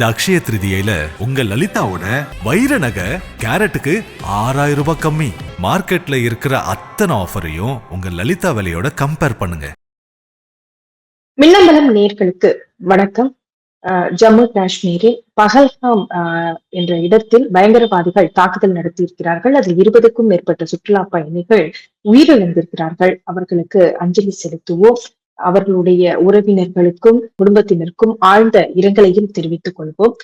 இந்த அக்ஷய திருதியில உங்க லலிதாவோட வைர நகை கேரட்டுக்கு ஆறாயிரம் ரூபாய் கம்மி. மார்க்கெட்ல இருக்கிற அத்தனை ஆஃபரையும் உங்க லலிதா விலையோட கம்பேர் பண்ணுங்க. மின்னம்பலம் நேர்களுக்கு வணக்கம். ஜம்மு காஷ்மீரில் பகல்காம் என்ற இடத்தில் பயங்கரவாதிகள் தாக்குதல் நடத்தியிருக்கிறார்கள். அதில் இருபதுக்கும் மேற்பட்ட சுற்றுலா பயணிகள் உயிரிழந்திருக்கிறார்கள். அவர்களுக்கு அஞ்சலி செலுத்துவோம். அவர்களுடைய உறவினர்களுக்கும் குடும்பத்தினருக்கும் ஆழ்ந்த இரங்கலையும் தெரிவித்துக் கொள்வோம்.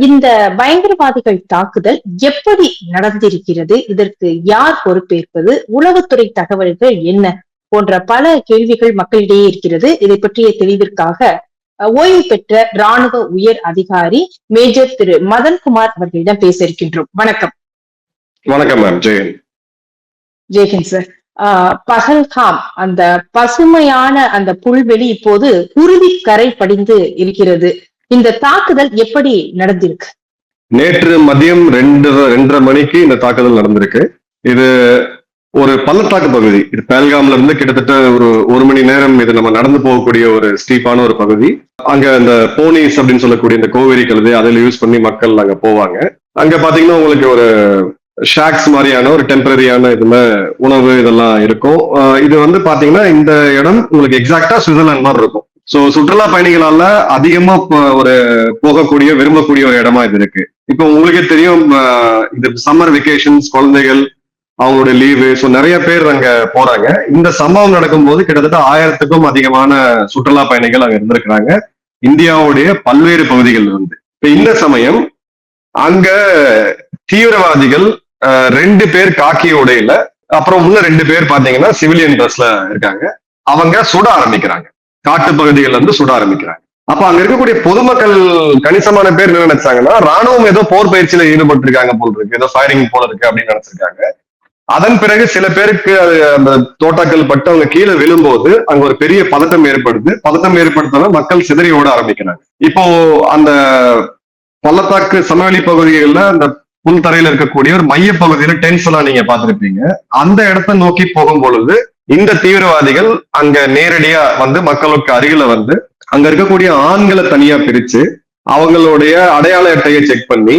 இந்த பயங்கரவாதிகள் தாக்குதல் எப்படி நடந்திருக்கிறது? இதற்கு யார் பொறுப்பேற்பது? உளவுத்துறை தகவல்கள் என்ன? போன்ற பல கேள்விகள் மக்களிடையே இருக்கிறது. இதை பற்றிய தெளிவிற்காக ஓய்வு பெற்ற ராணுவ உயர் அதிகாரி மேஜர் திரு. மதன்குமார் அவர்களிடம் பேச இருக்கின்றோம். வணக்கம். வணக்கம் மேம் ஜெயன். ஜெயஹிந்த் சார். பகல்காம் அந்த பசுமையான அந்த புல்வெளி இப்போது குருதி கரை படிந்து இருக்கிறது. இந்த தாக்குதல் எப்படி நடந்திருக்கு? நேற்று மதியம் ரெண்டு ரெண்டரை மணிக்கு இந்த தாக்குதல் நடந்திருக்கு. இது ஒரு பள்ளத்தாக்கு பகுதி. இது பேல்காம்ல இருந்து கிட்டத்தட்ட ஒரு ஒரு மணி நேரம் இது நம்ம நடந்து போகக்கூடிய ஒரு ஸ்டீப்பான ஒரு பகுதி. அங்க இந்த போனீஸ் அப்படின்னு சொல்லக்கூடிய இந்த கோவேரி கழுது அதில் யூஸ் பண்ணி மக்கள் அங்க போவாங்க. அங்க பாத்தீங்கன்னா உங்களுக்கு ஒரு ஷாக்ஸ் மாதிரியான ஒரு டெம்பரரியான இதுல உணவு இதெல்லாம் இருக்கும். இது வந்து பாத்தீங்கன்னா இந்த இடம் உங்களுக்கு எக்ஸாக்டா சுவிட்சர்லாந்து மாதிரி இருக்கும். சோ சுற்றுலா பயணிகளால அதிகமா ஒரு போகக்கூடிய விரும்பக்கூடிய ஒரு இடமா இது இருக்கு. இப்போ உங்களுக்கே தெரியும் இந்த இது சம்மர் வெக்கேஷன்ஸ் குழந்தைகள் அவங்களுடைய லீவு ஸோ நிறைய பேர் அங்க போறாங்க. இந்த சம்பவம் நடக்கும்போது கிட்டத்தட்ட ஆயிரத்துக்கும் அதிகமான சுற்றுலா பயணிகள் அங்க இருந்திருக்கிறாங்க. இந்தியாவுடைய பல்வேறு பகுதிகள் இருந்து இப்ப இந்த சமயம் அங்க தீவிரவாதிகள் ரெண்டு பேர் காக்கி உடையில அப்புறம் உள்ள ரெண்டு பேர் பாத்தீங்கன்னா சிவிலியன் ட்ரெஸ்ல இருக்காங்க. அவங்க சுட ஆரம்பிக்கிறாங்க. காட்டு பகுதிகள்ல இருந்து சுட ஆரம்பிக்கிறாங்க. அப்ப அங்க இருக்கக்கூடிய பொதுமக்கள் கணிசமான பேர் என்ன நினைச்சாங்கன்னா ராணுவம் ஏதோ போர் பயிற்சியில ஈடுபட்டு இருக்காங்க போல் இருக்கு. ஏதோ ஃபயரிங் போல இருக்கு அப்படின்னு நினைச்சிருக்காங்க. அதன் பிறகு சில பேருக்கு அந்த தோட்டாக்கள் பட்டு அவங்க கீழே விழும்போது அங்க ஒரு பெரிய பதட்டம் ஏற்படுது. பதட்டம் ஏற்படுத்தால மக்கள் சிதறி ஓட ஆரம்பிக்கிறாங்க. இப்போ அந்த பள்ளத்தாக்கு சமவெளி பகுதிகளில் அந்த புல் தரையில இருக்கக்கூடிய ஒரு மைய பகுதியில டென்ஸ் எல்லாம் நீங்க பாத்திருப்பீங்க அந்த இடத்தை நோக்கி போகும் பொழுது இந்த தீவிரவாதிகள் அங்க நேரடியா வந்து மக்களுக்கு அருகில வந்து அங்க இருக்கக்கூடிய ஆண்களை தனியா பிரிச்சு அவங்களுடைய அடையாள அட்டையை செக் பண்ணி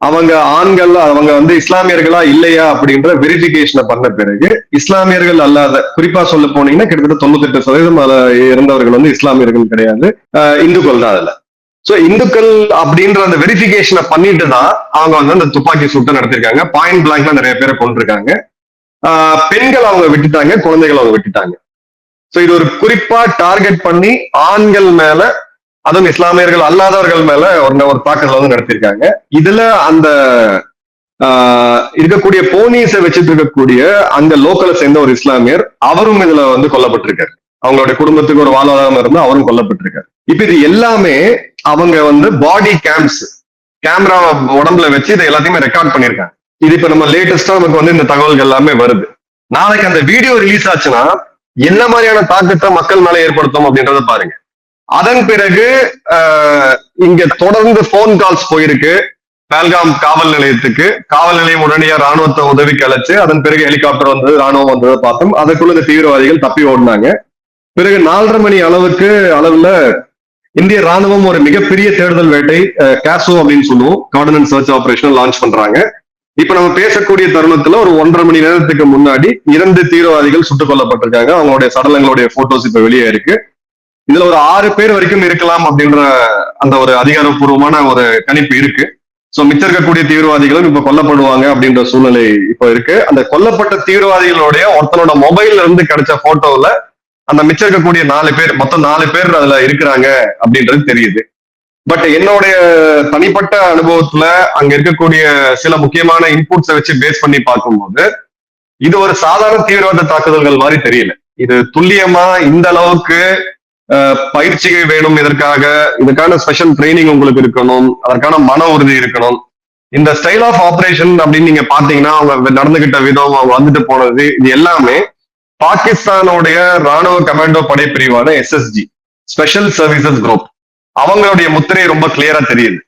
அவங்க ஆண்கள் அவங்க வந்து இஸ்லாமியர்களா இல்லையா அப்படின்ற வெரிஃபிகேஷனை பண்ண பிறகு இஸ்லாமியர்கள் அல்லாத குறிப்பா சொல்ல போனீங்கன்னா கிட்டத்தட்ட தொண்ணூத்தெட்டு சதவீதம் இருந்தவர்கள் வந்து இஸ்லாமியர்கள் கிடையாது. இந்துக்கள் தான் அதுல. சோ இந்துக்கள் அப்படின்ற அந்த வெரிஃபிகேஷனை பண்ணிட்டு தான் அவங்க வந்து அந்த துப்பாக்கி சூட்டை நடத்திருக்காங்க. பாயிண்ட் பிளாங்க்ல நிறைய பேரை கொண்டிருக்காங்க பெண்கள் அவங்க விட்டுட்டாங்க குழந்தைகள் அவங்க விட்டுட்டாங்க. சோ இது ஒரு குறிப்பா டார்கெட் பண்ணி ஆண்கள் மேல அதுவும் இஸ்லாமியர்கள் அல்லாதவர்கள் மேல ஒரு ஒரு தாக்குதல் வந்து நடத்திருக்காங்க. இதுல அந்த இருக்கக்கூடிய போனீஸை வச்சுட்டு இருக்கக்கூடிய அந்த லோக்கலை சேர்ந்த ஒரு இஸ்லாமியர் அவரும் இதுல வந்து கொல்லப்பட்டிருக்காரு. அவங்களுடைய குடும்பத்துக்கு ஒரு வாழ்வாதாரம் இருந்து அவரும் கொல்லப்பட்டிருக்காரு. இப்ப இது எல்லாமே அவங்க வந்து பாடி கேம்ஸ் கேமரா உடம்புல வச்சு இதை எல்லாத்தையுமே ரெக்கார்ட் பண்ணிருக்காங்க இது இப்ப நம்ம லேட்டஸ்டா நமக்கு வந்து இந்த தகவல்கள் எல்லாமே வருது. நாளைக்கு அந்த வீடியோ ரிலீஸ் ஆச்சுன்னா என்ன மாதிரியான தாக்கத்தை மக்கள் மேல ஏற்படுத்தும் அப்படின்றத பாருங்க. அதன் பிறகு இங்க தொடர்ந்து போன் கால்ஸ் போயிருக்கு. பேல்காம் காவல் நிலையத்துக்கு. காவல் நிலையம் உடனடியா ராணுவத்தை உதவிக்கு அழைச்சு அதன் பிறகு ஹெலிகாப்டர் வந்தது ராணுவம் வந்ததை பார்த்தோம் அதுக்குள்ள இந்த தீவிரவாதிகள் தப்பி ஓடினாங்க. பிறகு நாலரை மணி அளவுக்கு அளவுல இந்திய ராணுவம் ஒரு மிகப்பெரிய தேடுதல் வேட்டை கேசோ அப்படின்னு சொல்லுவோம். கார்டனன்ஸ் சர்ச் ஆபரேஷன் லான்ச் பண்றாங்க. இப்ப நம்ம பேசக்கூடிய தருணத்துல ஒரு ஒன்றரை மணி நேரத்துக்கு முன்னாடி இரண்டு தீவிரவாதிகள் சுட்டுக் கொல்லப்பட்டிருக்காங்க. அவங்களுடைய சடலங்களுடைய போட்டோஸ் இப்ப வெளியே இருக்கு. இதுல ஒரு ஆறு பேர் வரைக்கும் இருக்கலாம் அப்படின்ற அந்த ஒரு அதிகாரப்பூர்வமான ஒரு கணிப்பு இருக்கு. சோ மிச்சம் இருக்கக்கூடிய தீவிரவாதிகளும் இப்ப கொல்லப்படுவாங்க அப்படின்ற சூழ்நிலை இப்ப இருக்கு. அந்த கொல்லப்பட்ட தீவிரவாதிகளுடைய ஒருத்தனோட மொபைல்ல இருந்து கிடைச்ச போட்டோல அந்த மிச்சம் இருக்கக்கூடிய நாலு பேர் மொத்தம் நாலு பேர் அதுல இருக்கிறாங்க அப்படின்றது தெரியுது. பட் என்னுடைய தனிப்பட்ட அனுபவத்துல அங்க இருக்கக்கூடிய சில முக்கியமான இன்புட்ஸை வச்சு பேஸ் பண்ணி பார்க்கும்போது இது ஒரு சாதாரண தீவிரவாத தாக்குதல்கள் மாதிரி தெரியல. இது துல்லியமா இந்த அளவுக்கு பயிற்சிகள் வேணும் இதற்காக இதுக்கான ஸ்பெஷல் ட்ரைனிங் உங்களுக்கு இருக்கணும் அதற்கான மன உறுதி இருக்கணும். இந்த ஸ்டைல் ஆஃப் ஆபரேஷன் அப்படின்னு நீங்க பாத்தீங்கன்னா அவங்க நடந்துகிட்ட விதம் அவங்க வந்துட்டு போனது இது எல்லாமே பாகிஸ்தானுடைய ராணுவ கமாண்டோ படைப்பிரிவான எஸ்எஸ்ஜி ஸ்பெஷல் சர்வீசஸ் குரூப் அவங்களுடைய முத்திரை ரொம்ப கிளியரா தெரியுது.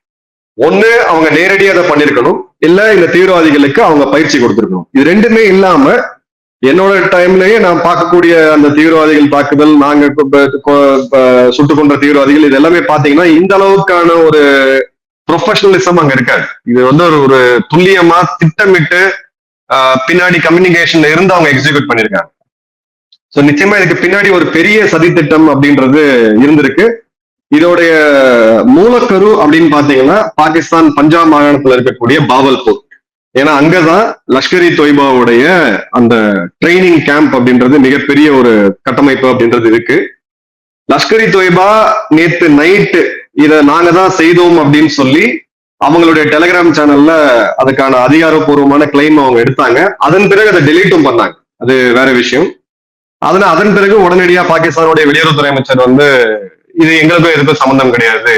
ஒண்ணு அவங்க நேரடியாக அதை பண்ணிருக்கணும். இல்ல இந்த தீவிரவாதிகளுக்கு அவங்க பயிற்சி கொடுத்துருக்கணும். இது ரெண்டுமே இல்லாம என்னோட டைம்லயே நான் பார்க்கக்கூடிய அந்த தீவிரவாதிகள் தாக்குதல் நாங்க சுட்டு ப- சுட்டுக் தீவிரவாதிகள் இது எல்லாமே பாத்தீங்கன்னா இந்த அளவுக்கான ஒரு ப்ரொஃபஷனலிசம் அங்க இருக்காது. இது வந்து ஒரு ஒரு துல்லியமா திட்டமிட்டு பின்னாடி கம்யூனிகேஷன்ல இருந்து அவங்க எக்ஸிக்யூட் பண்ணிருக்காங்க. சோ நிச்சயமா இதுக்கு பின்னாடி ஒரு பெரிய சதித்திட்டம் அப்படின்றது இருந்திருக்கு. இதோடைய மூலக்கரு அப்படின்னு பாத்தீங்கன்னா பாகிஸ்தான் பஞ்சாப் மாகாணத்துல இருக்கக்கூடிய பாவல்பூர். ஏன்னா அங்கதான் லஷ்கரி தொய்பாவுடைய அந்த ட்ரைனிங் கேம்ப் அப்படின்றது மிகப்பெரிய ஒரு கட்டமைப்பு அப்படின்றது இருக்கு. லஷ்கரி தொய்பா நேத்து நைட்டு இத நாங்க தான் செய்தோம் அப்படின்னு சொல்லி அவங்களுடைய டெலிகிராம் சேனல்ல அதுக்கான அதிகாரப்பூர்வமான கிளைம் அவங்க எடுத்தாங்க. அதன் பிறகு அதை டெலீட்டும் பண்ணாங்க. அது வேற விஷயம். அதனால அதன் பிறகு உடனடியா பாகிஸ்தானுடைய வெளியுறவுத்துறை அமைச்சர் வந்து இது எங்களுக்கும் எதுக்கும் சம்பந்தம் கிடையாது.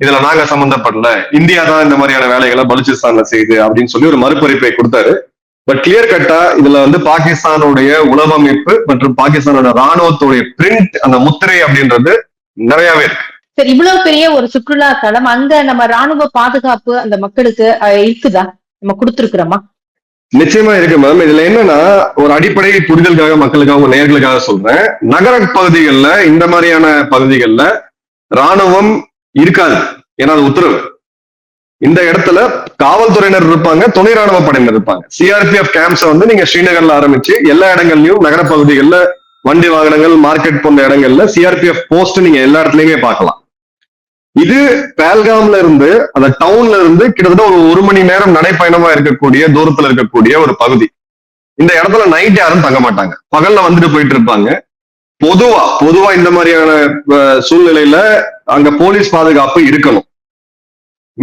இதுல நாங்க சம்பந்தப்படல. இந்தியா தான் இந்த மாதிரியான வேலைகளை பலுச்சிஸ்தான்ல செய்யுது அப்படின்னு சொல்லி ஒரு மறுபறிப்பை கொடுத்தாரு. பட் கிளியர் கட்டா இதுல வந்து பாகிஸ்தானுடைய உளவமைப்பு மற்றும் பாகிஸ்தானோட ராணுவத்துடைய பிரிண்ட் அந்த முத்திரை அப்படின்றது நிறையவே இருக்கு. சரி இவ்வளவு பெரிய ஒரு சுற்றுலா தலம் அங்க நம்ம ராணுவ பாதுகாப்பு அந்த மக்களுக்கு இருக்குதா? நம்ம கொடுத்துருக்குறோமா? நிச்சயமா இருக்கு மேம் இதுல என்னன்னா ஒரு அடிப்படை புரிதலுக்காக மக்களுக்காக உங்க நேர்களுக்காக சொல்றேன். நகர பகுதிகளில் இந்த மாதிரியான பகுதிகளில் ராணுவம் இருக்காது. ஏன்னா அது உத்தரவு. இந்த இடத்துல காவல்துறையினர் இருப்பாங்க துணை ராணுவ படையினர் இருப்பாங்க. சிஆர்பிஎஃப் கேம்ப்ஸ் வந்து நீங்க ஸ்ரீநகர்ல ஆரம்பிச்சு எல்லா இடங்கள்லயும் நகர பகுதிகளில் வண்டி வாகனங்கள் மார்க்கெட் போன்ற இடங்கள்ல சிஆர்பிஎஃப் போஸ்ட் நீங்க எல்லா இடத்துலயுமே பார்க்கலாம். இது பேல்காம்ல இருந்து அந்த டவுன்ல இருந்து கிட்டத்தட்ட ஒரு ஒரு மணி நேரம் நடைப்பயணமா இருக்கக்கூடிய தூரத்துல இருக்கக்கூடிய ஒரு பகுதி. இந்த இடத்துல நைட் யாரும் தங்க மாட்டாங்க. பகல்ல வந்துட்டு போயிட்டு இருப்பாங்க. பொதுவா பொதுவா இந்த மாதிரியான சூழ்நிலையில அங்க போலீஸ் பாதுகாப்பு இருக்கணும்.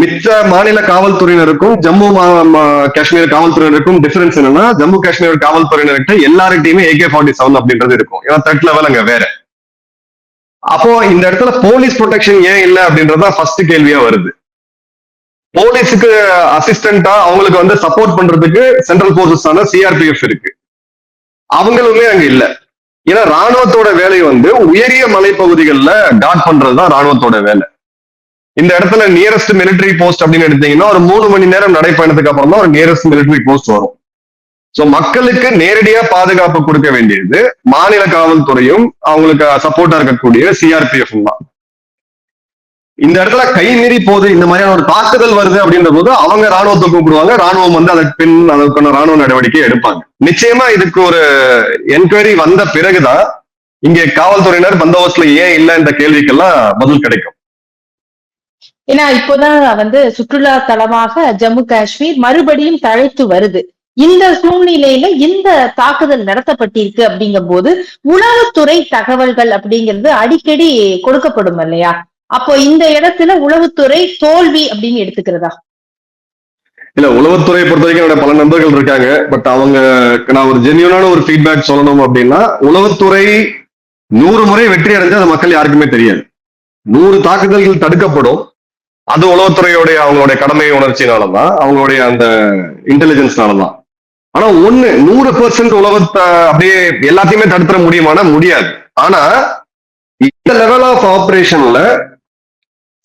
மிச்ச மாநில காவல்துறையினருக்கும் ஜம்மு மா- மா- காஷ்மீர் காவல்துறையினருக்கும் டிஃபரன்ஸ் என்னன்னா ஜம்மு காஷ்மீர் காவல்துறையினர்கிட்ட எல்லார்கிட்டயுமே ஏகே ஃபார்ட்டி செவன் அப்படின்றது இருக்கும். ஏன்னா த்ரெட் லெவல் அங்க வேற. அப்போ இந்த இடத்துல போலீஸ் ப்ரொடெக்ஷன் ஏன் இல்லை அப்படின்றதுதான் ஃபர்ஸ்ட் கேள்வியா வருது. போலீஸுக்கு அசிஸ்டண்டா அவங்களுக்கு வந்து சப்போர்ட் பண்றதுக்கு சென்ட்ரல் போர்சஸ் ஆன சிஆர்பிஎஃப் இருக்கு. அவங்களுமே அங்க இல்ல. ஏன்னா ராணுவத்தோட வேலை வந்து உயரிய மலைப்பகுதிகளில் டாட் பண்றதுதான் ராணுவத்தோட வேலை. இந்த இடத்துல நியரஸ்ட் மிலிட்டரி போஸ்ட் அப்படின்னு எடுத்தீங்கன்னா ஒரு மூணு மணி நேரம் நடைப்பயணத்துக்கு அப்புறம் தான் ஒரு நியரஸ்ட் மிலிட்டரி போஸ்ட் வரும். சோ மக்களுக்கு நேரடியா பாதுகாப்பு கொடுக்க வேண்டியது மாநில காவல்துறையும் அவங்களுக்கு சப்போர்ட்டா இருக்கக்கூடிய சிஆர்பிஎஃப் தான். இந்த இடத்துல கை மீறி போகுது இந்த மாதிரியான ஒரு தாக்குதல் வருது அப்படின்ற போது அவங்க ராணுவத்தை கூப்பிடுவாங்க. ராணுவம் வந்து அதற்கு பின் அதற்கான ராணுவ நடவடிக்கை எடுப்பாங்க. நிச்சயமா இதுக்கு ஒரு என்கொயரி வந்த பிறகுதான் இங்கே காவல்துறையினர் பந்தோபஸ்துல ஏன் இல்லை இந்த கேள்விக்கெல்லாம் பதில் கிடைக்கும். ஏன்னா இப்போதான் வந்து சுற்றுலா தலமாக ஜம்மு காஷ்மீர் மறுபடியும் தழைத்து வருது. இந்த சூழ்நிலையில இந்த தாக்குதல் நடத்தப்பட்டிருக்கு அப்படிங்கும் போது உளவுத்துறை தகவல்கள் அப்படிங்கிறது அடிக்கடி கொடுக்கப்படும் இல்லையா? அப்போ இந்த இடத்துல உளவுத்துறை தோல்வி அப்படின்னு எடுத்துக்கிறதா? இல்ல உளவுத்துறையை பொறுத்த வரைக்கும் என்னோட பல நண்பர்கள் இருக்காங்க. பட் அவங்க நான் ஒரு ஜென்யூனான ஒரு ஃபீட்பேக் சொல்லணும் அப்படின்னா உளவுத்துறை நூறு முறை வெற்றி அடைஞ்சு அது மக்கள் யாருக்குமே தெரியாது. நூறு தாக்குதல்கள் தடுக்கப்படும். அது உளவுத்துறையோடைய அவங்களுடைய கடமை உணர்ச்சினாலதான் அவங்களுடைய அந்த இன்டெலிஜென்ஸ்னாலதான் ஆனா ஒண்ணு நூறு பெர்சன்ட் உலகத்தை அப்படியே எல்லாத்தையுமே தடுத்துட முடியுமானா முடியாது. ஆனா இந்த லெவல் ஆஃப் ஆபரேஷன்ல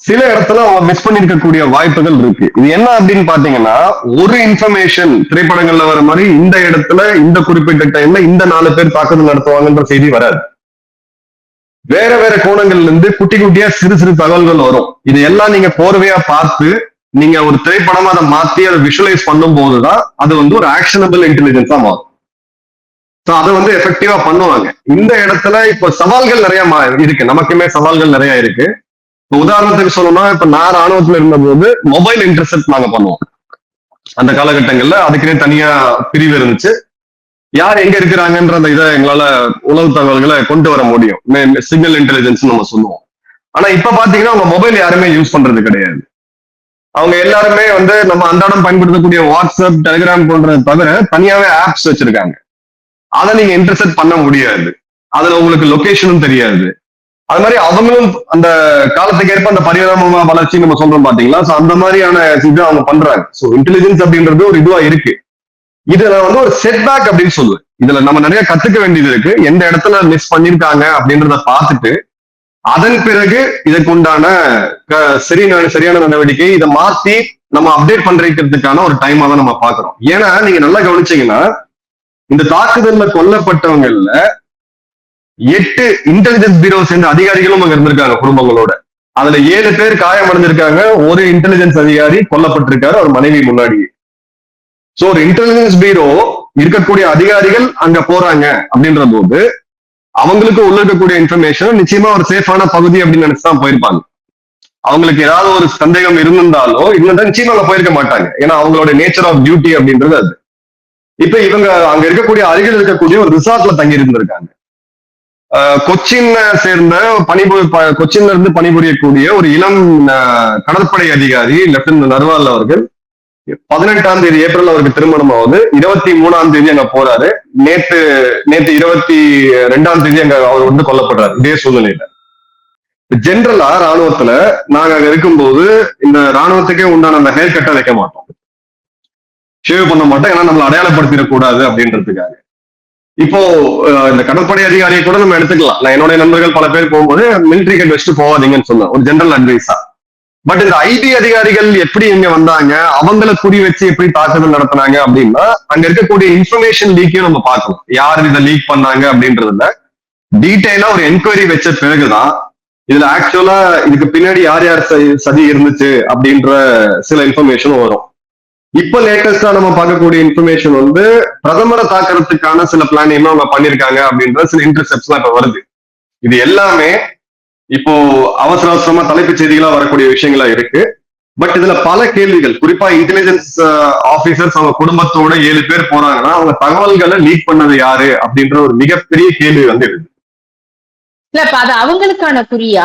சில இடத்துல அவங்க மிஸ் பண்ணிருக்கக்கூடிய வாய்ப்புகள் இருக்கு. இது என்ன அப்படின்னு பாத்தீங்கன்னா ஒரு இன்ஃபர்மேஷன் திரைப்படங்கள்ல வர மாதிரி இந்த இடத்துல இந்த குறிப்பிட்ட டைம்ல இந்த நாலு பேர் தாக்குதல் நடத்துவாங்கன்ற செய்தி வராது. வேற வேற கோணங்கள்ல இருந்து குட்டி குட்டியா சிறு சிறு தகவல்கள் வரும். இது எல்லாம் நீங்க போர்வையா பார்த்து நீங்க ஒரு திரைப்படமா அதை மாத்தி அதை விஷுவலைஸ் பண்ணும் போதுதான் அது வந்து ஒரு ஆக்ஷனபிள் இன்டெலிஜென்ஸா மாறும். ஸோ அதை வந்து எஃபெக்டிவா பண்ணுவாங்க. இந்த இடத்துல இப்போ சவால்கள் நிறைய மா- இருக்கு. நமக்குமே சவால்கள் நிறைய இருக்கு. இப்போ உதாரணத்துக்கு சொல்லணும்னா இப்ப நான் ராணுவத்துல இருந்தபோது மொபைல் இன்டர்செப்ட் நாங்க பண்ணுவோம். அந்த காலகட்டங்கள்ல அதுக்குன்னே தனியா பிரிவு இருந்துச்சு. யார் எங்க இருக்கிறாங்கன்ற அந்த இதை எங்களால உளவு தகவல்களை கொண்டு வர முடியும். சிக்னல் இன்டெலிஜென்ஸ் நம்ம சொல்லுவோம். ஆனா இப்ப பாத்தீங்கன்னா உங்க மொபைல் யாருமே யூஸ் பண்றது கிடையாது. அவங்க எல்லாருமே வந்து நம்ம அன்றாடம் பயன்படுத்தக்கூடிய வாட்ஸ்அப் டெலிகிராம் போன்றதை தவிர தனியாவே ஆப்ஸ் வச்சிருக்காங்க. அதை நீங்க இன்டர்செப்ட் பண்ண முடியாது. அதுல உங்களுக்கு லொகேஷனும் தெரியாது. அது மாதிரி அவங்களும் அந்த காலத்துக்கு ஏற்ப அந்த பரிணாம வளர்ச்சி நம்ம சொல்றோம் பாத்தீங்களா? சோ அந்த மாதிரியான இது அவங்க பண்றாங்க. சோ இன்டெலிஜென்ஸ் அப்படின்றது ஒரு இதுவா இருக்கு. இதுல வந்து ஒரு செட்பேக் அப்படின்னு சொல்லுவேன். இதுல நம்ம நிறைய கத்துக்க வேண்டியது இருக்கு. எந்த இடத்துல மிஸ் பண்ணிருக்காங்க அப்படின்றத பார்த்துட்டு அதன் பிறகு இதற்குண்டான க- சரியான சரியான நடவடிக்கை இதை மாத்தி நம்ம அப்டேட் பண்றதுக்கான ஒரு டைமா தான் நம்ம பாக்குறோம் ஏன்னா நீங்க நல்லா கவனிச்சீங்கன்னா இந்த தாக்குதல்ல கொல்லப்பட்டவங்கல்ல எட்டு இன்டெலிஜென்ஸ் பீரோ சேர்ந்த அதிகாரிகளும் அங்க இருந்திருக்காங்க குடும்பங்களோட. அதுல ஏழு பேர் காயமடைஞ்சிருக்காங்க ஒரு இன்டெலிஜென்ஸ் அதிகாரி கொல்லப்பட்டிருக்காரு அவர் மனைவி முன்னாடியே சோ ஒரு இன்டெலிஜென்ஸ் பீரோ இருக்கக்கூடிய அதிகாரிகள் அங்க போறாங்க அப்படின்ற போது அவங்களுக்கு உள்ள இருக்கக்கூடிய இன்ஃபர்மேஷன் நிச்சயமா ஒரு சேஃபான பகுதி அப்படின்னு நினைச்சுதான் போயிருப்பாங்க. அவங்களுக்கு ஏதாவது ஒரு சந்தேகம் இருந்திருந்தாலோ இருந்தா நிச்சயமா அவங்க போயிருக்க மாட்டாங்க. ஏன்னா அவங்களோட நேச்சர் ஆஃப் டியூட்டி அப்படின்றது அது. இப்ப இவங்க அங்க இருக்கக்கூடிய அருகில் இருக்கக்கூடிய ஒரு ரிசார்ட்ல தங்கி இருந்திருக்காங்க. ஆஹ் கொச்சின்ன சேர்ந்த பணிபு ப- கொச்சின்ல இருந்து பணிபுரியக்கூடிய ஒரு இளம் கடற்படை அதிகாரி லெப்டினன்ட் நர்வால் அவர்கள் பதினெட்டாம் தேதி ஏப்ரல் அவருக்கு திருமணம் ஆகுது இருபத்தி மூணாம் தேதி அங்க போறாரு. நேத்து நேத்து இருபத்தி ரெண்டாம் தேதி அங்க அவர் வந்து கொல்லப்படுறாரு. இதே சூழ்நிலையில. ஜென்ரலா ராணுவத்துல நாங்க அங்க இருக்கும்போது இந்த ராணுவத்துக்கே உண்டான அந்த ஹேர் கட்டை வைக்க மாட்டோம். ஷேவ் பண்ண மாட்டோம். ஏன்னா நம்மளை அடையாளப்படுத்திடக்கூடாது அப்படின்றதுக்காக. இப்போ இந்த கடற்படை அதிகாரியை கூட நம்ம எடுத்துக்கலாம். நான் என்னுடைய நண்பர்கள் பல பேர் போகும்போது மிலிட்டரி கட் வச்சுட்டு போவாதீங்கன்னு சொன்னேன். ஒரு ஜென்ரல் அட்வைஸா பட் இந்த ஐடி அதிகாரிகள் எப்படி இங்க வந்தாங்க? அவங்கள குறி வச்சு எப்படி தாக்குதல் நடத்தினாங்க அப்படின்னா அங்க இருக்கக்கூடிய இன்ஃபர்மேஷன் லீக்கையும் நம்ம பார்க்கணும். யார் இதை லீக் பண்ணாங்க அப்படின்றதுல டீட்டெயிலா ஒரு என்கொயரி வச்ச பிறகுதான் இதுல ஆக்சுவலா இதுக்கு பின்னாடி யார் யார் சதி- சதி இருந்துச்சு அப்படின்ற சில இன்ஃபர்மேஷனும் வரும். இப்ப லேட்டஸ்டா நம்ம பார்க்கக்கூடிய இன்ஃபர்மேஷன் வந்து பிரதமரை தாக்குறதுக்கான சில பிளானிங் அவங்க பண்ணிருக்காங்க அப்படின்ற சில இன்டர்செப்ட்ஸ் இப்ப வருது. இது எல்லாமே இப்போ அவசர அவசரமா தலைப்புச் செய்திகளா வரக்கூடிய விஷயங்களா இருக்கு. பட் இதுல பல கேள்விகள். குறிப்பா இன்டெலிஜென்ஸ் ஆபீசர்ஸ் அவங்க குடும்பத்தோட ஏழு பேர் போறாங்கன்னா அவங்க தகவல்களை லீக் பண்ணது யாரு? அப்படின்ற ஒரு மிகப்பெரிய கேள்வி வந்து இருக்கு. இல்ல அது அவங்களுக்கான குறியா?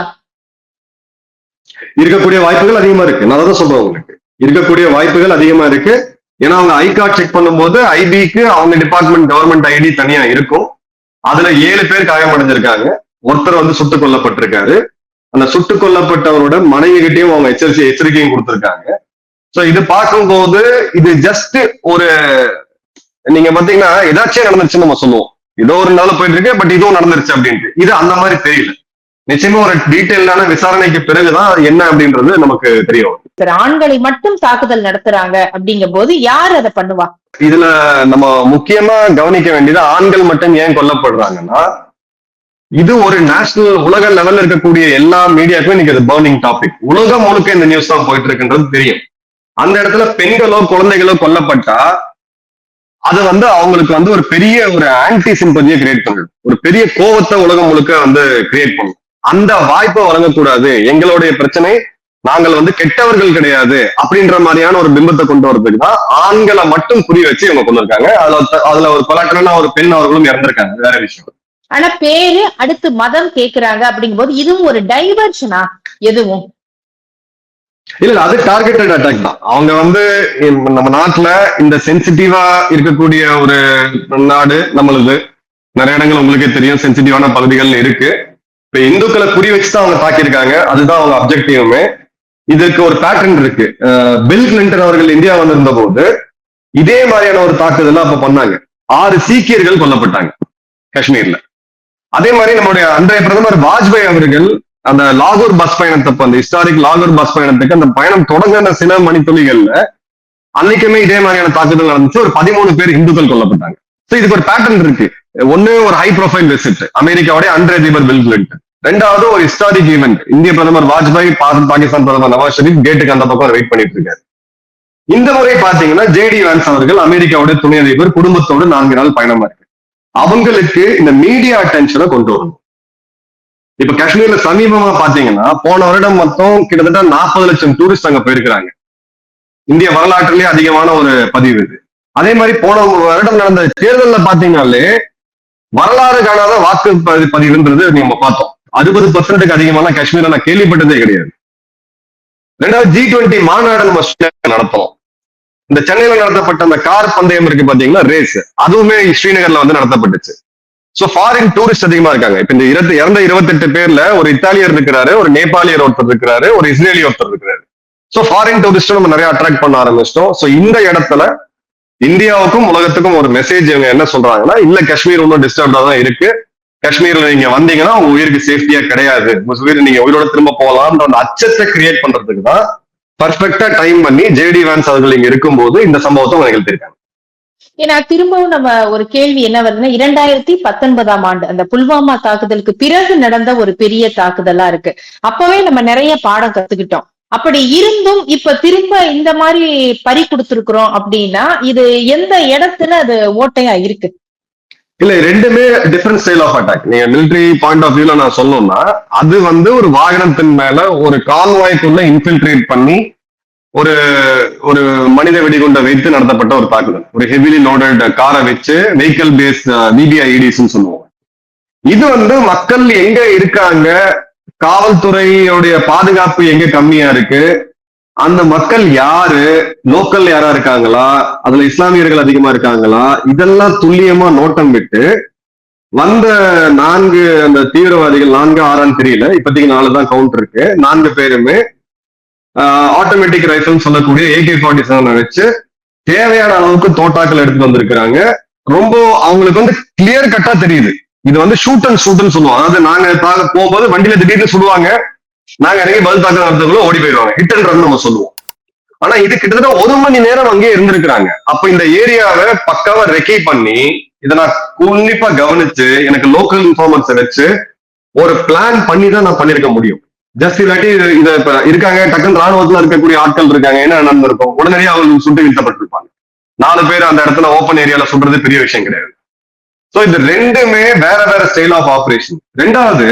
இருக்கக்கூடிய வாய்ப்புகள் அதிகமா இருக்கு. நான் தான் சொல்றேன் உங்களுக்கு. இருக்கக்கூடிய வாய்ப்புகள் அதிகமா இருக்கு. ஏன்னா அவங்க ஐ கார்டு செக் பண்ணும்போது ஐபிக்கு அவங்க டிபார்ட்மெண்ட் கவர்மெண்ட் ஐடி தனியா இருக்கும். அதுல ஏழு பேர் காயமடைஞ்சிருக்காங்க. ஒருத்தர் வந்து சுட்டுக் கொல்லப்பட்டிருக்காரு. அந்த சுட்டுக் கொல்லப்பட்டவரோட மனைவி கிட்டயும் அவங்க எச்சரிக்கை எச்சரிக்கையும் கொடுத்திருக்காங்க. சோ இது பார்க்கும்போது இது ஜஸ்ட் ஒரு நீங்க பாத்தீங்கன்னா ஏதாச்சும் நடந்துருச்சுன்னு நம்ம சொல்லுவோம். ஏதோ ஒரு நாள் போயிட்டு இருக்கு பட் இதுவும் நடந்துருச்சு அப்படின்ட்டு. இது அந்த மாதிரி தெரியல. நிச்சயமா ஒரு டீட்டெயிலான விசாரணைக்கு பிறகுதான் என்ன அப்படின்றது நமக்கு தெரிய வரும். இப்ப ஆண்களை மட்டும் தாக்குதல் நடத்துறாங்க அப்படிங்கும் போது யார் அதை பண்ணுவா? இதுல நம்ம முக்கியமா கவனிக்க வேண்டியது ஆண்கள் மட்டும் ஏன் கொல்லப்படுறாங்கன்னா இது ஒரு நேஷனல் உலக லெவல்ல இருக்கக்கூடிய எல்லா மீடியாக்குமே இன்னைக்கு அது பர்னிங் டாபிக் உலகம் முழுக்க இந்த நியூஸ் தான் போயிட்டு இருக்குன்றது தெரியும். அந்த இடத்துல பெண்களோ குழந்தைகளோ கொல்லப்பட்டா அது வந்து அவங்களுக்கு வந்து ஒரு பெரிய ஒரு ஆன்டி சிம்பதியை கிரியேட் பண்ணும். ஒரு பெரிய கோவத்தை உலகம் முழுக்க வந்து கிரியேட் பண்ணும். அந்த வாய்ப்பை வழங்கக்கூடாது. எங்களுடைய பிரச்சனை நாங்கள் வந்து கெட்டவர்கள் கிடையாது அப்படின்ற மாதிரியான ஒரு பிம்பத்தை கொண்டு வரதுக்கு தான் ஆண்களை மட்டும் புரிய வச்சு இவங்க கொண்டு இருக்காங்க. அதுல அதுல ஒரு கொலாட்டரா ஒரு பெண் அவர்களும் இறந்திருக்காங்க. வேற விஷயம். ஆனா பேரு அடுத்து மதம் கேக்குறாங்க அப்படிங்கும்போது இதுவும் ஒரு டைவர்ஷனா எதுவும்? இல்ல அது டார்கெட்டட் அட்டாக் தான். அவங்க வந்து நம்ம நாட்டுல இந்த சென்சிட்டிவா இருக்கக்கூடிய ஒரு நாடு நம்மளது. நிறைய இடங்கள் உங்களுக்கே தெரியும் சென்சிட்டிவான பகுதிகள் இருக்கு. இப்ப இந்துக்களை குறி வச்சு தான் அவங்க தாக்கியிருக்காங்க. அதுதான் அவங்க அப்ஜெக்டிவுமே இதுக்கு ஒரு பேட்டர்ன் இருக்கு. பில் கிளின்டன் அவர்கள் இந்தியா வந்திருந்த போது இதே மாதிரியான ஒரு தாக்குதல் அப்ப பண்ணாங்க. ஆறு சீக்கியர்கள் கொல்லப்பட்டாங்க. காஷ்மீர்ல. அதே மாதிரி நம்முடைய அன்றைய பிரதமர் வாஜ்பாய் அவர்கள் அந்த லாகூர் பஸ் பயணத்தப்ப அந்த ஹிஸ்டாரிக் லாகூர் பஸ் பயணத்துக்கு அந்த பயணம் தொடங்கின சில மணித்துளிகள்ல அன்னைக்குமே இதே மாதிரியான தாக்குதல் நடந்துச்சு. ஒரு பதிமூணு பேர் இந்துக்கள் கொல்லப்பட்டாங்க. சோ இதுக்கு ஒரு பேட்டர்ன் இருக்கு. ஒன்னு ஒரு ஹை ப்ரொஃபைல் விசிட் அமெரிக்காவுடைய அன்றைய அதிபர் பில் கிளின்டன் ரெண்டாவது ஒரு ஹிஸ்டாரிக் ஈவெண்ட் இந்திய பிரதமர் வாஜ்பாய் பாகிஸ்தான் பிரதமர் நவாஸ் ஷெரீப் கேட்டுக்கு அந்த பக்கம் வெயிட் பண்ணிட்டு இருக்காரு. இந்த முறை பாத்தீங்கன்னா ஜேடி வேன்ஸ் அவர்கள் அமெரிக்காவுடைய துணை அதிபர் குடும்பத்தோடு நான்கு நாள் பயணமா அவங்களுக்கு இந்த மீடியா அட்டென்ஷனை கொண்டு வரணும் இப்ப காஷ்மீர்ல சமீபமா பாத்தீங்கன்னா போன வருடம் மொத்தம் கிட்டத்தட்ட நாற்பது லட்சம் டூரிஸ்ட் அங்க போயிருக்கிறாங்க. இந்திய வரலாற்றுலயே அதிகமான ஒரு பதிவு இது. அதே மாதிரி போன வருடம் நடந்த தேர்தலில் பாத்தீங்கன்னாலே வரலாறு காணாத வாக்கு பதி- பதிவுன்றது நம்ம பார்த்தோம். அறுபது பர்சன்ட்டுக்கு அதிகமான காஷ்மீர் நான் கேள்விப்பட்டதே கிடையாது. ரெண்டாவது ஜி டுவெண்ட்டி மாநாடு நம்ம ஸ்ரீநகர்ல இந்த சென்னையில நடத்தப்பட்ட அந்த கார் பந்தயம் இருக்கு பாத்தீங்கன்னா ரேஸ் அதுவுமே ஸ்ரீநகர்ல வந்து நடத்தப்பட்டுச்சு. சோ ஃபாரின் டூரிஸ்ட் அதிகமா இருக்காங்க. இப்ப இந்த இருபத்தி இறந்த இருபத்தெட்டு பேர்ல ஒரு இத்தாலியர் இருக்கிறாரு ஒரு நேபாளியர் ஒருத்தர் இருக்கிறாரு ஒரு இஸ்ரேலி ஒருத்தர் இருக்கிறாரு. சோ ஃபாரின் டூரிஸ்டும் நம்ம நிறைய அட்ராக்ட் பண்ண ஆரம்பிச்சிட்டோம். சோ இந்த இடத்துல இந்தியாவுக்கும் உலகத்துக்கும் ஒரு மெசேஜ் இவங்க என்ன சொல்றாங்கன்னா இல்ல காஷ்மீர் ஒன்றும் டிஸ்டர்ப்டா தான் இருக்கு. காஷ்மீர்ல நீங்க வந்தீங்கன்னா உங்க உயிருக்கு சேஃப்டியா கிடையாது. உங்க உயிர் நீங்க உயிரோட திரும்ப போகலாம்ன்ற அந்த அச்சத்தை கிரியேட் பண்றதுக்கு தான் பர்ஃபெக்டா டைம் பண்ணி ஜேடி வேன்ஸ் அவர்கள் இங்க இருக்கும்போது இந்த சம்பவத்தை அவங்க நிகழ்த்திருக்காங்க ஏன்னா திரும்பவும் நம்ம ஒரு கேள்வி என்ன வருதுன்னா இரண்டாயிரத்தி பத்தொன்பதாம் ஆண்டு அந்த புல்வாமா தாக்குதலுக்கு பிறகு நடந்த ஒரு பெரிய தாக்குதலா இருக்கு. அப்பவே நம்ம நிறைய பாடம் கத்துக்கிட்டோம். அப்படி இருந்தும் இப்ப திரும்ப இந்த மாதிரி பறி கொடுத்திருக்கிறோம் அப்படின்னா இது எந்த இடத்துல அது ஓட்டையா இருக்கு? இல்ல ரெண்டுமே டிஃபரெண்ட் ஸ்டைல் ஆஃப் அட்டாக் நீங்க மிலிட்டரி பாயிண்ட் ஆஃப் வியூல நான் சொல்லணும்னா அது வந்து ஒரு வாகனத்தின் மேல ஒரு கால்வாய்க்குள்ள இன்ஃபில்ட்ரேட் பண்ணி ஒரு ஒரு மனித வெடிகுண்டை வைத்து நடத்தப்பட்ட ஒரு தாக்குதல். ஒரு ஹெவிலி லோடட் காரை வச்சு வெஹிக்கல் பேஸ் விபிஐடிஸ் சொல்லுவோம். இது வந்து மக்கள் எங்க இருக்காங்க? காவல்துறையுடைய பாதுகாப்பு எங்க கம்மியா இருக்கு? அந்த மக்கள் யாரு? லோக்கல் யாரா இருக்காங்களா? அதுல இஸ்லாமியர்கள் அதிகமா இருக்காங்களா? இதெல்லாம் துல்லியமா நோட்டம் விட்டு வந்த நான்கு அந்த தீவிரவாதிகள் நான்கு ஆறான்னு தெரியல. இப்போதைக்கு நாலு தான் கவுண்ட் இருக்கு. நான்கு பேருமே ஆட்டோமேட்டிக் ரைஃபிள் சொல்லக்கூடிய ஏகே ஃபார்ட்டி செவன் வச்சு தேவையான அளவுக்கு தோட்டாக்கள் எடுத்து வந்திருக்கிறாங்க. ரொம்ப அவங்களுக்கு வந்து கிளியர் கட்டா தெரியுது. இது வந்து ஷூட் அண்ட் ஷூட்னு சொல்லுவோம் அதாவது நாங்க போகும்போது வண்டியில திடீர்னு சுடுவாங்க. நாங்க இறங்கி பதில் தாக்கல் நடத்துக்குள்ள ஓடி போயிடுவாங்க. ஹிட் அண்ட் ரன் நம்ம சொல்லுவோம். ஆனா இது கிட்டத்தட்ட ஒரு மணி நேரம் அங்கேயே இருந்திருக்கிறாங்க. அப்ப இந்த ஏரியாவை பக்காவா ரெக்கை பண்ணி இதை நான் உன்னிப்பா கவனிச்சு எனக்கு லோக்கல் இன்ஃபார்மன்ஸை வச்சு ஒரு பிளான் பண்ணி தான் நான் பண்ணிருக்க முடியும். ஜஸ்ட் இல்லாட்டி இத இப்ப இருக்காங்க டக்குன்னு ராணுவத்துல இருக்கக்கூடிய ஆட்கள் இருக்காங்க என்ன நடந்திருக்கும்? உடனடியாக அவங்க சுட்டு வீழ்த்தப்பட்டிருப்பாங்க. நாலு பேர் அந்த இடத்துல ஓப்பன் ஏரியால சுடுறது பெரிய விஷயம் கிடையாது. சோ இது ரெண்டுமே வேற வேற ஸ்டைல் ஆஃப் ஆபரேஷன் ரெண்டாவது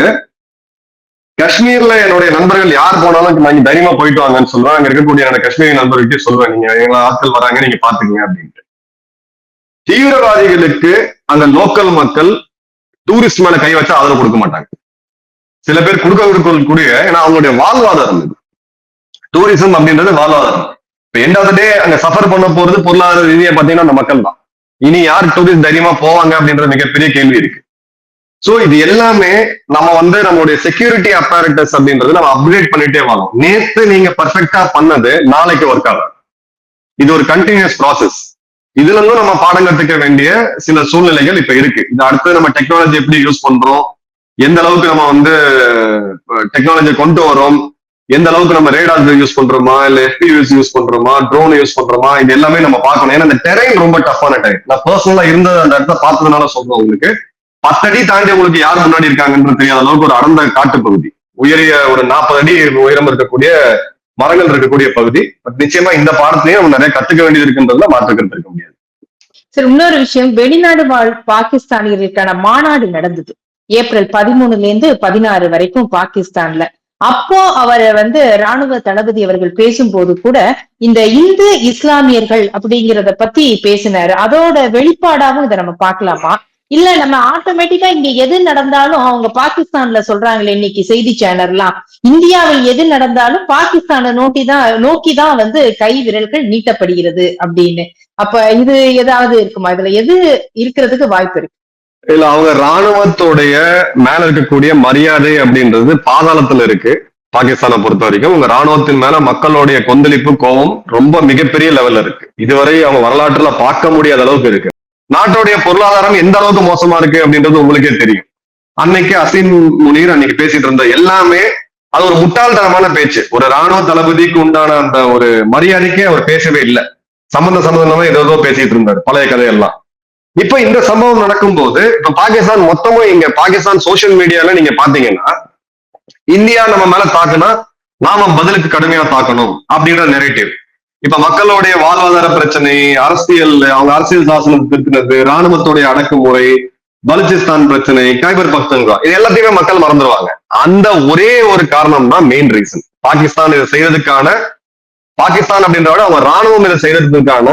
காஷ்மீர்ல என்னுடைய நண்பர்கள் யார் போனாலும் நீங்க தைரியமா போயிட்டு வாங்கன்னு சொல்லுவேன் அங்க இருக்கக்கூடிய என்னோட காஷ்மீரி நண்பர்கிட்ட சொல்லுவேன் நீங்க எங்களை ஆட்கள் வராங்க நீங்க பாத்துக்கங்க அப்படின்ட்டு. தீவிரவாதிகளுக்கு அந்த லோக்கல் மக்கள் டூரிஸ்ட் மேல கை வச்சா ஆதரவு கொடுக்க மாட்டாங்க. சில பேர் கொடுக்க கூடிய ஏன்னா அவங்களுடைய வாழ்வாதாரம் இது. டூரிசம் அப்படின்றது வாழ்வாதாரம். இப்ப எண்ட் ஆஃப் டே அங்க சஃபர் பண்ண போறது பொருளாதார ரீதியை பாத்தீங்கன்னா அந்த மக்கள் தான். இனி யார் டூரிஸ்ட் தைரியமா போவாங்க அப்படின்ற மிகப்பெரிய கேள்வி இருக்கு. சோ இது எல்லாமே நம்ம வந்து நம்மளுடைய செக்யூரிட்டி அப்பாரட்டஸ் அப்படின்றது நம்ம அப்கிரேட் பண்ணிட்டே வரோம் நேத்து நீங்க பர்ஃபெக்டா பண்ணது நாளைக்கு ஒர்க் ஆகும் இது ஒரு கண்டினியூஸ் ப்ராசஸ் இதுல இருந்தும் நம்ம பாடம் கத்துக்க வேண்டிய சில சூழ்நிலைகள் இப்ப இருக்கு. இது அடுத்து நம்ம டெக்னாலஜி எப்படி யூஸ் பண்றோம்? எந்த அளவுக்கு நம்ம வந்து டெக்னாலஜி கொண்டு வரோம்? எந்த அளவுக்கு நம்ம ரேடார் யூஸ் பண்றோமா? இல்ல எஃபியூஸ் யூஸ் பண்றோமா? ட்ரோன் யூஸ் பண்றோமா? இது எல்லாமே நம்ம பார்க்கணும். ஏன்னா இந்த டெரைன் ரொம்ப டஃப்பான டைம் நான் பர்சனலா இருந்த அந்த இடத்த பார்த்ததுனால சொல்றேன் உங்களுக்கு. பத்தடி தாண்டி உங்களுக்கு யார் முன்னாடி இருக்காங்கன்றது தெரியாத அளவுக்கு ஒரு அடர்ந்த காட்டு பகுதி உயரிய ஒரு நாற்பது அடி உயரம் இருக்கக்கூடிய மரங்கள் இருக்கக்கூடிய பகுதி. பட் நிச்சயமா இந்த பாடத்திலையும் நம்ம நிறைய கத்துக்க வேண்டியது இருக்குன்றதுல மாற்றுக்கிறது இருக்க முடியாது. சரி இன்னொரு விஷயம். வெளிநாடு வாழ் பாகிஸ்தானியர்களுக்கான மாநாடு நடந்தது. ஏப்ரல் பதிமூணுல இருந்து பதினாறு வரைக்கும் பாகிஸ்தான்ல. அப்போ அவர் வந்து ராணுவ தளபதி அவர்கள் பேசும்போது கூட இந்த இந்து இஸ்லாமியர்கள் அப்படிங்கிறத பத்தி பேசினாரு. அதோட வெளிப்பாடாவும் இதை நம்ம பார்க்கலாமா? இல்ல நம்ம ஆட்டோமேட்டிக்கா இங்க எது நடந்தாலும் அவங்க பாகிஸ்தான்ல சொல்றாங்களே இன்னைக்கு செய்தி சேனல்லாம். இந்தியாவில் எது நடந்தாலும் பாகிஸ்தானை நோக்கி தான் நோக்கி தான் வந்து கை விரல்கள் நீட்டப்படுகிறது அப்படின்னு. அப்ப இது ஏதாவது இருக்குமா? இதுல எது இருக்கிறதுக்கு வாய்ப்பு இருக்கு? இல்ல அவங்க ராணுவத்துடைய மேல இருக்கக்கூடிய மரியாதை அப்படின்றது பாதாளத்துல இருக்கு பாகிஸ்தானை பொறுத்த வரைக்கும். உங்க ராணுவத்தின் மேல மக்களுடைய கொந்தளிப்பு கோபம் ரொம்ப மிகப்பெரிய லெவல்ல இருக்கு. இதுவரை அவங்க வரலாற்றுல பார்க்க முடியாத அளவுக்கு இருக்கு. நாட்டுடைய பொருளாதாரம் எந்த அளவுக்கு மோசமா இருக்கு அப்படின்றது உங்களுக்கே தெரியும். அன்னைக்கு அசின் முனீர் அன்னைக்கு பேசிட்டு இருந்த எல்லாமே அது ஒரு முட்டாள்தனமான பேச்சு. ஒரு ராணுவ தளபதிக்கு உண்டான அந்த ஒரு மரியாதைக்கே அவர் பேசவே இல்லை. சம்பந்த சம்பந்தமா ஏதோ ஏதோ பேசிட்டு இருந்தார் பழைய கதையெல்லாம். இப்ப இந்த சம்பவம் நடக்கும்போது இப்ப பாகிஸ்தான் மொத்தமும் இங்க பாகிஸ்தான் சோசியல் மீடியால நீங்க பாத்தீங்கன்னா இந்தியா நம்ம மேல தாக்குனா நாம பதிலுக்கு கடுமையா தாக்கணும் அப்படின்ற நெரேட்டிவ் இப்ப மக்களுடைய வாழ்வாதார பிரச்சனை அரசியல் அவங்க அரசியல் சாசனம் திருத்தினது ராணுவத்துடைய அடக்குமுறை பலுச்சிஸ்தான் பிரச்சனை கைபர் பக்தன்கா இது எல்லாத்தையுமே மக்கள் மறந்துடுவாங்க அந்த ஒரே ஒரு காரணம் தான் மெயின் ரீசன் பாகிஸ்தான் இதை செய்யறதுக்கான பாகிஸ்தான் அப்படின்றத விட அவங்க ராணுவம் இதை செய்யறதுக்கான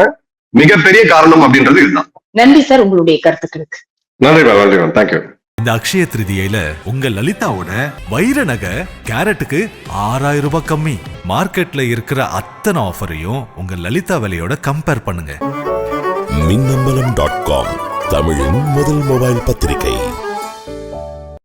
மிகப்பெரிய காரணம் அப்படின்றது இதுதான். நன்றி சார் உங்களுடைய கருத்துக்களுக்கு. நன்றி மேம் நன்றி மேம். தேங்க்யூ இந்த அக்ஷய திருதியில உங்க லலிதாவோட வைர நகை கேரட்டுக்கு ஆறாயிரம் ரூபாய் கம்மி. மார்க்கெட்ல இருக்கிற அத்தனை ஆஃபரையும் உங்க லலிதா விலையோட கம்பேர் பண்ணுங்க. மின்னம்பலம் டாட் காம் தமிழின் முதல் மொபைல் பத்திரிகை.